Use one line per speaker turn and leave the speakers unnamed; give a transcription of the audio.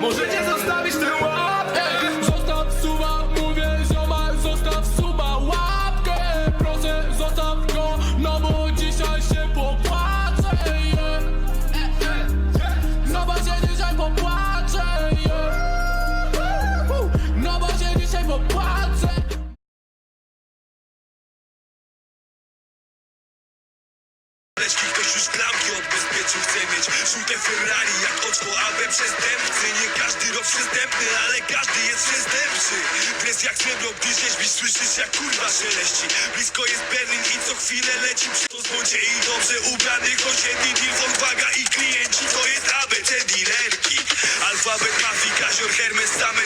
Możecie zostawić tę łapkę
Zostaw suba, mówię ziomal, zostaw suba Łapkę, proszę zostaw go No bo dzisiaj się popłaczę yeah. No bo się dzisiaj popłaczę yeah. No bo się dzisiaj popłaczę
Leszki ktoś już klamki odbezpieczył Chce mieć żółte Ferrari jak oczko AB nie każdy rok przestępny, ale każdy jest przestępczy. Dres jak srebro, gdy rzeźbi słyszysz jak kurwa szeleści Blisko jest Berlin i co chwilę leci przez to złodziei Dobrze ubranych osiedli, Dilfon, Waga i klienci To jest ABC dealerki. Alfabet mafii, Kazior, Hermes, same